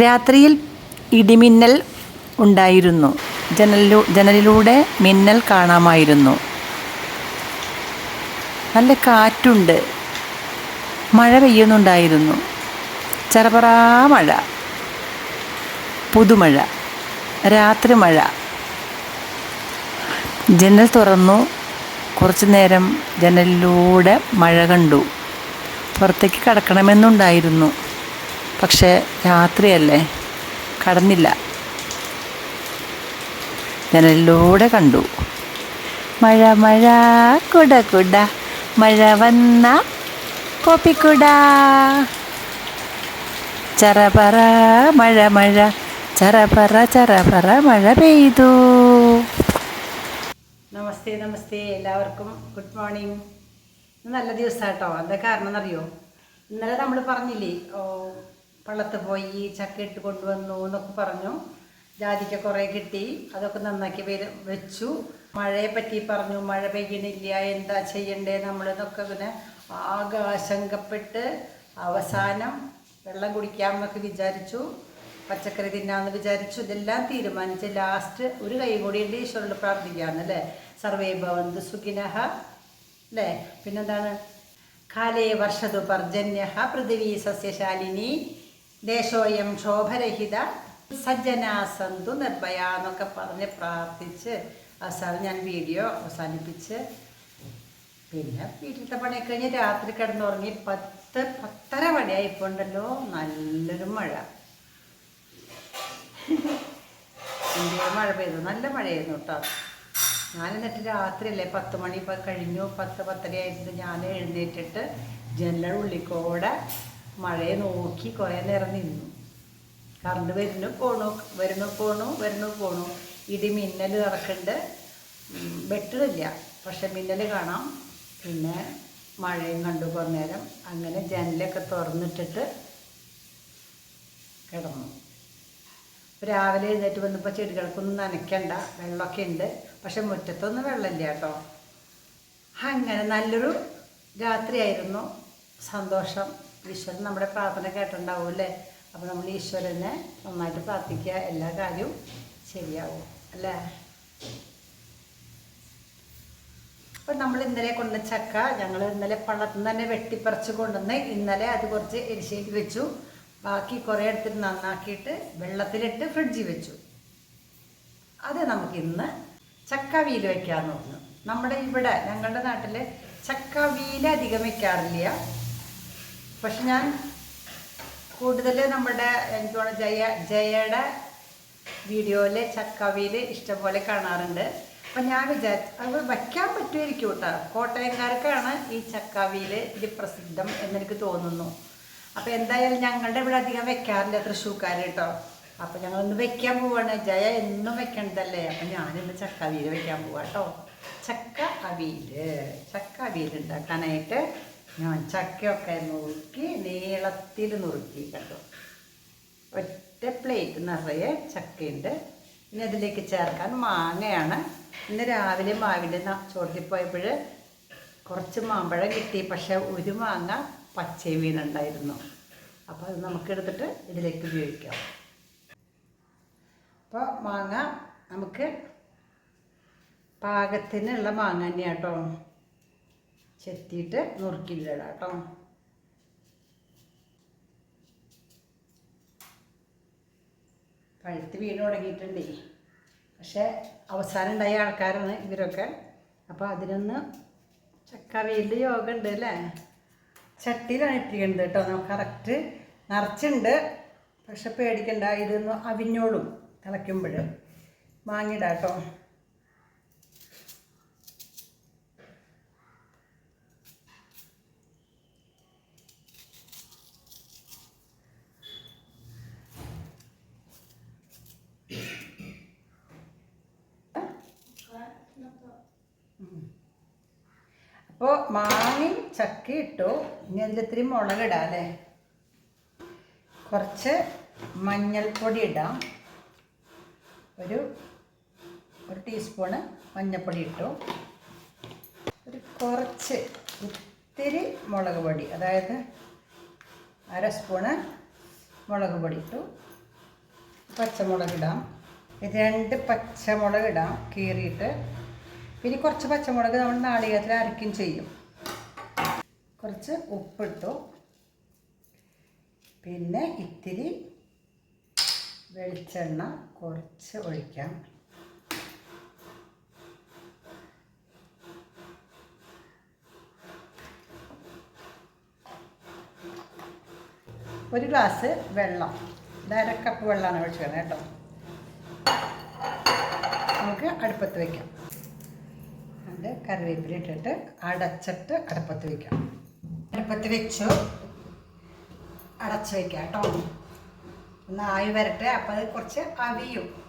രാത്രിയിൽ ഇടിമിന്നൽ ഉണ്ടായിരുന്നു. ജനലു ജനലിലൂടെ മിന്നൽ കാണാമായിരുന്നു. നല്ല കാറ്റുണ്ട്. മഴ പെയ്യുന്നുണ്ടായിരുന്നു. ചെറപറാ മഴ. പുതുമഴ. രാത്രി മഴ. ജനൽ തുറന്നു. കുറച്ചു നേരം ജനലിലൂടെ മഴ കണ്ടു. പുറത്തേക്ക് കടക്കണമെന്നുണ്ടായിരുന്നു. പക്ഷേ രാത്രിയല്ലേ? കടന്നില്ല. ജനലിലൂടെ കണ്ടു. മഴ മഴ കുട കുട. മഴ വന്ന കോപ്പിക്കുട. ചറപറ മഴ മഴ. ചറപറ ചറപറ മഴ പെയ്തു. നമസ്തേ നമസ്തേ എല്ലാവർക്കും. Good morning. നല്ല ദിവസമാട്ടോ എന്താ കാരണം എന്നറിയോ ഇന്നലെ നമ്മൾ പറഞ്ഞില്ലേ പള്ളത്ത് പോയി ചക്ക ഇട്ട് കൊണ്ടുവന്നു എന്നൊക്കെ പറഞ്ഞു. ജാതിക്ക കുറേ കിട്ടി. അതൊക്കെ നന്നാക്കി വരും വെച്ചു. മഴയെ പറ്റി പറഞ്ഞു. മഴ പെയ്യണില്ല. എന്താ ചെയ്യണ്ടേ നമ്മൾ എന്നൊക്കെ പിന്നെ ആകെ ആശങ്കപ്പെട്ട് അവസാനം വെള്ളം കുടിക്കാമെന്നൊക്കെ വിചാരിച്ചു. പച്ചക്കറി തിന്നാന്ന് വിചാരിച്ചു. ഇതെല്ലാം തീരുമാനിച്ച് ലാസ്റ്റ് ഒരു കൈ കൂടി ഉണ്ട് ഈശ്വരോട് പ്രാർത്ഥിക്കാന്ന് അല്ലേ സർവേ ഭവന്ത് സുഖിനഹ. അല്ലേ? പിന്നെന്താണ്? കാലേ വർഷതു പർജന്യ പൃഥിവി സസ്യശാലിനി. ദേശോയം ശോഭരഹിത സജ്ജനാസന്തു നിർഭയ എന്നൊക്കെ പറഞ്ഞ് പ്രാർത്ഥിച്ച് അവസാനം ഞാൻ വീഡിയോ അവസാനിപ്പിച്ച് പിന്നെ വീട്ടിലത്തെ പണി കഴിഞ്ഞ് രാത്രി കിടന്നുറങ്ങി പത്ത് പത്തര മണിയായിപ്പോണ്ടല്ലോ. നല്ലൊരു മഴ. ഇന്ത്യയിൽ മഴ പെയ്തു? നല്ല മഴയായിരുന്നു കേട്ടോ. ഞാൻ എന്നിട്ട് രാത്രിയല്ലേ പത്ത് മണി കഴിഞ്ഞു. പത്ത് പത്തര ആയിരുന്നു ഞാൻ എഴുന്നേറ്റിട്ട് ജനലുള്ളിക്കോടെ മഴയെ നോക്കി കുറേ നേരം നിന്നു. കറണ്ട് വരുന്നു പോണു വരുന്നു പോണു വരുന്നു പോണു. ഇടി മിന്നൽ നടക്കുന്നുണ്ട് വെട്ടണില്ല പക്ഷെ മിന്നൽ കാണാം. പിന്നെ മഴയും കണ്ടു കുറേ നേരം. അങ്ങനെ ജനലൊക്കെ തുറന്നിട്ടിട്ട് കിടന്നു. രാവിലെ എഴുന്നേറ്റ് വന്നപ്പോൾ ചെടികൾക്കൊന്നും നനയ്ക്കണ്ട. വെള്ളമൊക്കെ ഉണ്ട്. പക്ഷെ മുറ്റത്തൊന്നും വെള്ളമില്ല കേട്ടോ. അങ്ങനെ നല്ലൊരു രാത്രിയായിരുന്നു. സന്തോഷം. ഈശ്വരൻ നമ്മുടെ പ്രാർത്ഥന കേട്ടിട്ടുണ്ടാവും അല്ലേ? അപ്പോൾ നമ്മൾ ഈശ്വരനെ നന്നായിട്ട് പ്രാർത്ഥിക്കുക. എല്ലാ കാര്യവും ശരിയാവും അല്ലേ? അപ്പം നമ്മൾ ഇന്നലെ കൊണ്ട ചക്ക ഞങ്ങൾ ഇന്നലെ പള്ളത്തിൽ നിന്ന് തന്നെ വെട്ടിപ്പറിച്ച് കൊണ്ടുവന്ന് ഇന്നലെ അത് കുറച്ച് എരിശേക്ക് വെച്ചു. ബാക്കി കുറേ എടുത്തിട്ട് നന്നാക്കിയിട്ട് വെള്ളത്തിലിട്ട് ഫ്രിഡ്ജിൽ വെച്ചു. അത് നമുക്ക് ഇന്ന് ചക്ക വീൽ വെക്കാമെന്ന് പറഞ്ഞു. നമ്മുടെ ഇവിടെ ഞങ്ങളുടെ നാട്ടിൽ ചക്ക ചക്കവീൽ അധികം വെക്കാറില്ല. പക്ഷെ ഞാൻ കൂടുതൽ നമ്മുടെ എനിക്ക് തോന്നുന്നു ജയ ജയയുടെ വീഡിയോയിൽ ചക്കവിയിൽ ഇഷ്ടംപോലെ കാണാറുണ്ട്. അപ്പം ഞാൻ വിചാരിച്ചു അത് വയ്ക്കാൻ പറ്റുമായിരിക്കും കേട്ടോ. കോട്ടയംകാർക്കാണ് ഈ ചക്കാവിയിൽ ഇത് പ്രസിദ്ധം എന്നെനിക്ക് തോന്നുന്നു. അപ്പോൾ എന്തായാലും ഞങ്ങളുടെ ഇവിടെ അധികം വെക്കാറില്ല തൃശ്ശൂക്കാർ കേട്ടോ. അപ്പോൾ ഞങ്ങളൊന്ന് വെക്കാൻ പോവാണ്. ജയ എന്നും വെക്കേണ്ടതല്ലേ അപ്പം ഞാനിന്ന് ചക്കാവിയിൽ വെക്കാൻ പോവാട്ടോ ചക്ക അവിയിൽ ചക്ക അവിയിൽ ഉണ്ടാക്കാനായിട്ട് ഞാൻ ചക്കയൊക്കെ നുറുക്കി നീളത്തിൽ നുറുക്കി കേട്ടോ ഒറ്റ പ്ലേറ്റ് നിറയെ ചക്കയുണ്ട്. ഇനി അതിലേക്ക് ചേർക്കാൻ മാങ്ങയാണ്. ഇന്ന് രാവിലെ മാവിന്റെ ചോട്ടിൽ പോയപ്പോൾ കുറച്ച് മാമ്പഴം കിട്ടി. പക്ഷേ ഒരു മാങ്ങ പച്ചയും വീണുണ്ടായിരുന്നു. അപ്പോൾ അത് നമുക്ക് എടുത്തിട്ട് ഇതിലേക്ക് ഉപയോഗിക്കാം. അപ്പോൾ മാങ്ങ നമുക്ക് പാകത്തിനുള്ള മാങ്ങ തന്നെയാണ് കേട്ടോ ചെത്തിയിട്ട് നുറുക്കിയിടാം കേട്ടോ പഴുത്ത് വീണ് തുടങ്ങിയിട്ടുണ്ടേ. പക്ഷേ അവസാനം ഉണ്ടായ ആൾക്കാരാണ് ഇവരൊക്കെ. അപ്പോൾ അതിനൊന്ന് ചക്കവയിൽ യോഗ ഉണ്ട് അല്ലേ? ചട്ടിയിലാണ് ഇട്ടിരിക്കുന്നത് കേട്ടോ. നമുക്ക് കറക്റ്റ് നിറച്ചുണ്ട്. പക്ഷെ പേടിക്കണ്ട ഇതൊന്ന് അവിഞ്ഞോളും തിളയ്ക്കുമ്പോൾ. വാങ്ങിയിടാം കേട്ടോ. അപ്പോൾ മാങ്ങയും ചക്ക ഇട്ടു. ഇനി അതിലിത്തിരി മുളകിടാം അല്ലേ? കുറച്ച് മഞ്ഞൾപ്പൊടി ഇടാം. ഒരു ഒരു ടീസ്പൂണ് മഞ്ഞൾപ്പൊടി ഇട്ടു. ഒരു കുറച്ച് ഇത്തിരി മുളക് പൊടി അതായത് അര സ്പൂണ് മുളക് പൊടി ഇട്ടു. പച്ചമുളക് ഇടാം. രണ്ട് പച്ചമുളക് ഇടാം കീറിയിട്ട്. പിന്നെ കുറച്ച് പച്ചമുളക് നമ്മൾ നാളികേരത്തിൽ അരയ്ക്കും ചെയ്യും. കുറച്ച് ഉപ്പിട്ടു. പിന്നെ ഇത്തിരി വെളിച്ചെണ്ണ കുറച്ച് ഒഴിക്കാം. ഒരു ഗ്ലാസ് വെള്ളം. ഇത് അര കപ്പ് വെള്ളമാണ് ഒഴിച്ചത് കേട്ടോ. നമുക്ക് അടുപ്പത്ത് വയ്ക്കാം കറിവേപ്പില ഇട്ടിട്ട് അടച്ചിട്ട് അടുപ്പത്ത് വയ്ക്കാം അടുപ്പത്ത് വെച്ചു. അടച്ച് വയ്ക്കാം കേട്ടോ. ഒന്ന് ആവി വരട്ടെ. അപ്പോൾ അത് കുറച്ച് അവിയും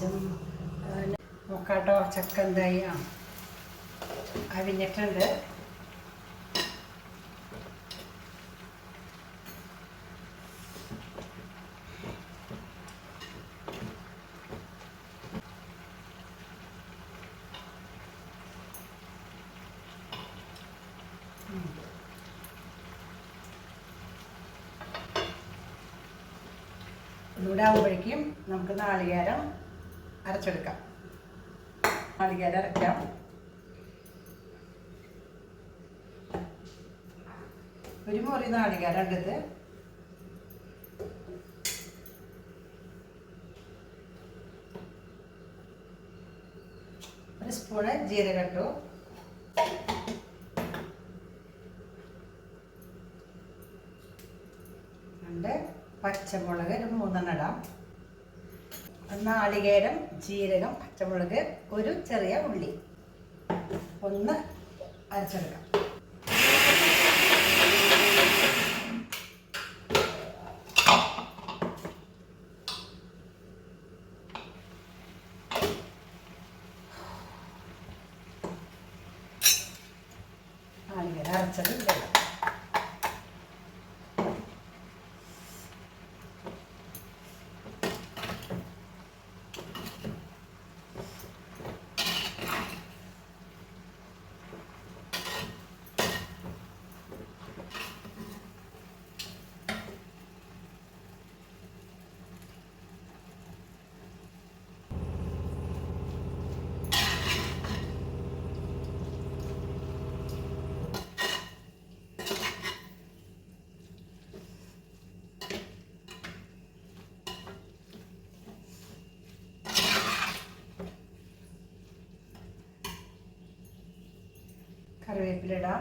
കറവശം നോക്കാട്ടോ ചക്ക എന്തായി? അവിഞ്ഞിട്ടുണ്ട് ഇവിടെ ആകുമ്പോഴേക്കും നമുക്ക് നാളികേരം അരച്ചെടുക്കാം. നാളികേരം അരയ്ക്കാം ഒരു മുറി നാളികേര എടുത്ത്. ഒരു സ്പൂണ് ജീരകം ഇട്ടു. രണ്ട് പച്ചമുളക് ഒരു മൂന്നെണ്ണം ഇടാം. നാളികേരം ജീരകം പച്ചമുളക് ഒരു ചെറിയ ഉള്ളി. ഒന്ന് അരച്ചെടുക്കാം നാളികേരം അരച്ചത് വെള്ളം കറിവേപ്പില ഇടാം.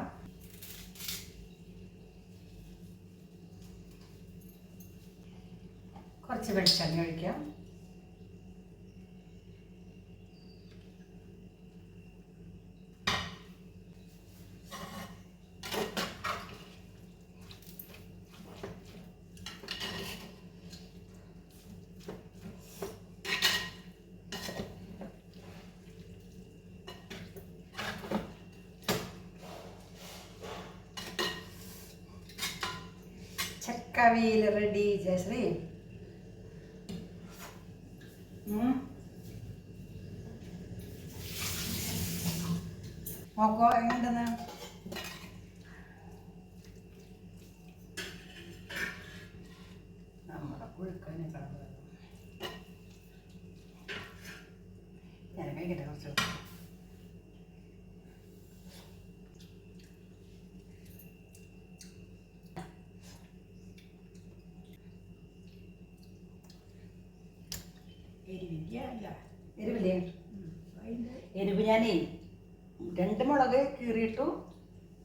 കുറച്ച് വെളിച്ചെണ്ണ ഒഴിക്കാം. കവിയിൽ റെഡി ജയശ്രീ. നോക്കോ എങ്ങനെയുണ്ടെന്ന്? ഞാൻ കഴിക്കട്ടെ കുറച്ച് അതിന്റെ എരിവ് ഞാനേ രണ്ട് മുളക് കീറിയിട്ടു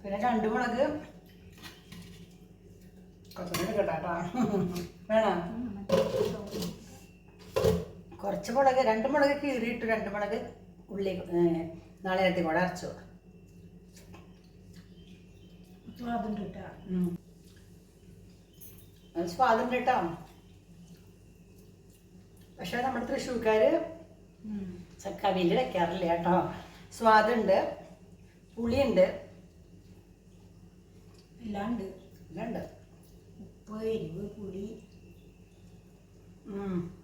പിന്നെ രണ്ട് മുളക് വേണം. കുറച്ച് മുളക് രണ്ട് മുളക് കീറിയിട്ടു രണ്ട് മുളക് ഉള്ളി നാളെ കൂടെ അരച്ചു. സ്വാദുണ്ട് കേട്ടോ. സ്വാദുണ്ട് കേട്ടോ. പക്ഷെ നമ്മുടെ തൃശ്ശൂർക്കാര് കവിയിൽ വെക്കാറില്ല കേട്ടോ. സ്വാദുണ്ട് പുളിയുണ്ട്. എല്ലാണ്ട് ഉണ്ട്. എല്ലാം ഉണ്ട്. ഉപ്പ് എരിവ് പുളി. ഉം.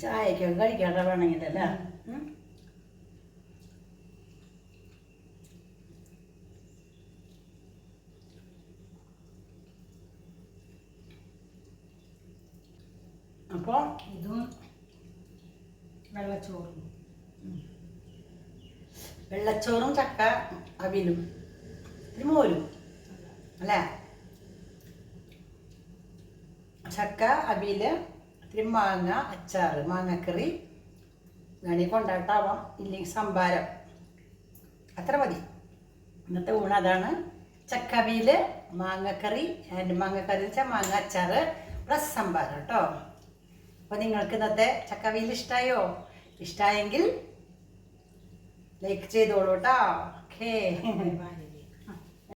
ചായക്കൊക്കെ കഴിക്കാട്ടോ വേണമെങ്കിലല്ലേ ഉം. അപ്പോൾ ഇതും വെള്ളച്ചോറും. വെള്ളച്ചോറും ചക്ക അവിലും. ഒരു മോരും. അല്ലേ? ചക്ക അവിൽ ഇത്തിരി മാങ്ങ അച്ചാറ് മാങ്ങക്കറി. വേണമെങ്കിൽ കൊണ്ടാട്ടാവാം ഇല്ലെങ്കിൽ സംഭാരം അത്ര മതി. ഇന്നത്തെ ഊണ് അതാണ്. ചക്കവിയിൽ മാങ്ങക്കറി. ആൻഡ് മാങ്ങക്കറി വെച്ചാൽ മാങ്ങ അച്ചാറ് പ്ലസ് സംഭാരം കേട്ടോ. അപ്പോൾ നിങ്ങൾക്ക് ഇന്നത്തെ ചക്കവിയിൽ ഇഷ്ടമായോ ഇഷ്ടമായെങ്കിൽ ലൈക്ക് ചെയ്തോളൂ കേട്ടോ ഓക്കേ